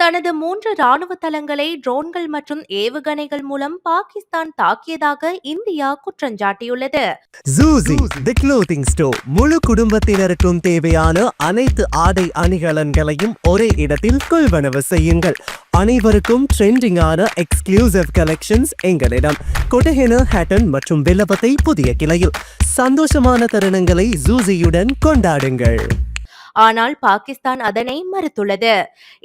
தனது மூன்று ராணுவ தளங்களை ட்ரோன்கள் மற்றும் ஏவுகணைகள் மூலம் பாகிஸ்தான் தாக்கியதாக இந்தியா குற்றஞ்சாட்டியுள்ளது ஜூசி தி க்ளோத்திங் ஸ்டோர் முழு குடும்பத்தினருக்கும் தேவையான அனைத்து ஆடை அணிகலன்களையும் ஒரே இடத்தில் கொள்வனவு செய்யுங்கள். அனைவருக்கும் ட்ரெண்டிங்கான எக்ஸ்க்ளூசிவ் கலெக்ஷன்ஸ் எங்களிடம். கொடஹென ஹேட்டன் மற்றும் வில்லபத்தை புதிய கிளையில். சந்தோஷமான தருணங்களை ஜூசியுடன் கொண்டாடுங்கள். ஆனால் பாகிஸ்தான் அதனை மறுத்துள்ளது.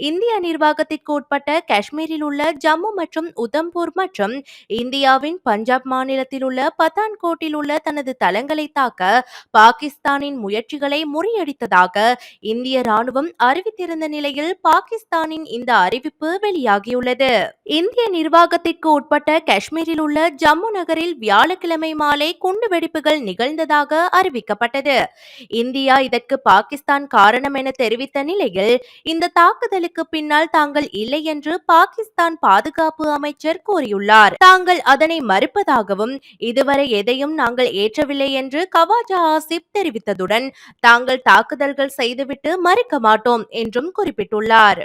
இந்திய நிர்வாகத்திற்கு உட்பட்ட காஷ்மீரில் உள்ள ஜம்மு மற்றும் உதம்பூர் மற்றும் இந்தியாவின் பஞ்சாப் மாநிலத்தில் உள்ள பத்தான்கோட்டில் உள்ள தனது தளங்களை தாக்க பாகிஸ்தானின் முயற்சிகளை முறியடித்ததாக இந்திய ராணுவம் அறிவித்திருந்த நிலையில் பாகிஸ்தானின் இந்த அறிவிப்பு வெளியாகியுள்ளது. இந்திய நிர்வாகத்திற்கு உட்பட்ட காஷ்மீரில் உள்ள ஜம்மு நகரில் வியாழக்கிழமை மாலை குண்டுவெடிப்புகள் நிகழ்ந்ததாக அறிவிக்கப்பட்டது. இந்தியா இதற்கு பாகிஸ்தான் காரணம் என தெரிவித்த நிலையில் இந்த தாக்குதலுக்கு பின்னால் தாங்கள் இல்லை என்று பாகிஸ்தான் பாதுகாப்பு அமைச்சர் கூறியுள்ளார். தாங்கள் அதனை மறுப்பதாகவும் இதுவரை எதையும் நாங்கள் ஏற்றவில்லை என்று கவாஜா ஆசிப் தெரிவித்ததுடன் தாங்கள் தாக்குதல்கள் செய்துவிட்டு மறுக்க மாட்டோம் என்றும் குறிப்பிட்டுள்ளார்.